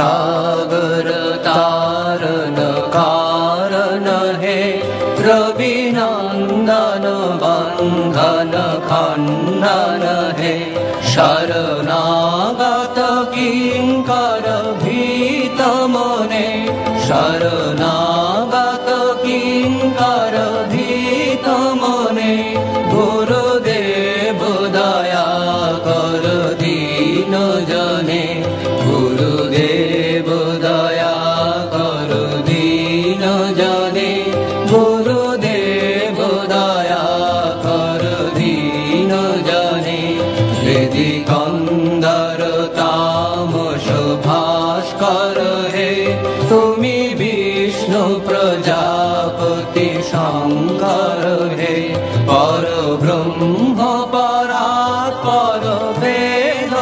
सागर तारण कारण हे रविनन्दन बन्धन खण्डन हे शरणागत किङ्कर भीतमने शरणागत किङ्कर भीतमने गुरुदेव दया कर दीन जने गुरुदेव দে গুরুদেব দয়া কর দীন জনে। যদি কন্দর তামস ভাস্কর হে। তুমি বিষ্ণু প্রজাপতি শঙ্কর হে। পর ব্রহ্ম পরা পর বেদ